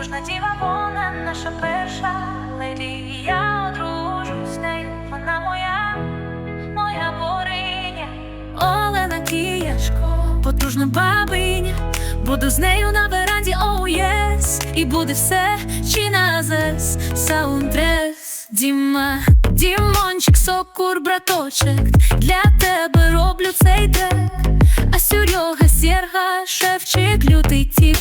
Потужна діва, вона наша перша леді. Я одружусь з нею, вона моя, моя бориня. Олена Кіяшко, потужна бабиня. Буду з нею на веранді, оу єс І буде все, чи на зес Саундтрес Діма, Дімончик, сокур, браточек Для тебе роблю цей трек А Серега, Серга, Шевчик Лютий тіп,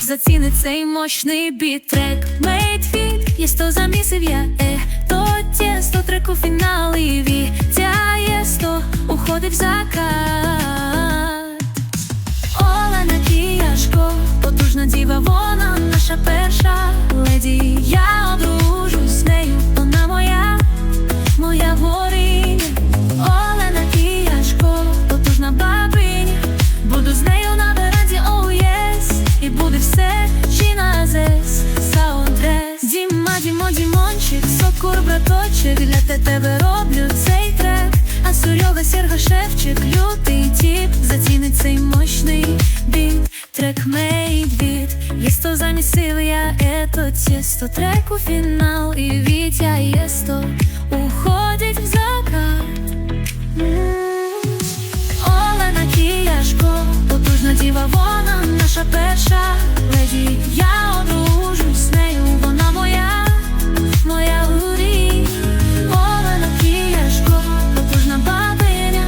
зацінить цей мощний біт-трек Мейд фіт, є сто замісив я, е. То тєсто, треку у фіналі Вітя є сто, уходить в буде все, чи на зес Саундтрес. Діма, Дімо, Дімончик, сокур, браточек Для те- тебе роблю цей трек. А Серега, Серга, Шевчик, лютий тіп Зацінить цей мощний біт. Трек мейд біт Єсто замісив я ето тісто. Трек у фінал і Вітя єсто наша перша леді. Я одружусь з нею, вона моя, моя урі. Олена Кіяшко, потужна бабиня,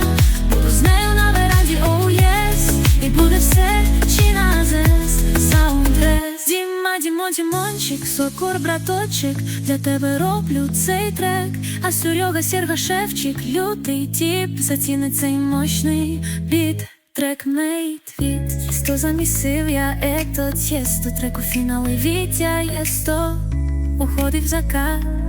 буду з нею на веранді, оу єс І буде все, чи на зес, саундтрес Діма, Дімо, Дімончик, сокур, браточек. Для тебе роблю цей трек. А Серега, Серга, Шевчик, лютий тіп. Зацінить цей мощний біт Трек мейт від Сто замісив я ето тєсто треку фінали Вітя є сто уходив закат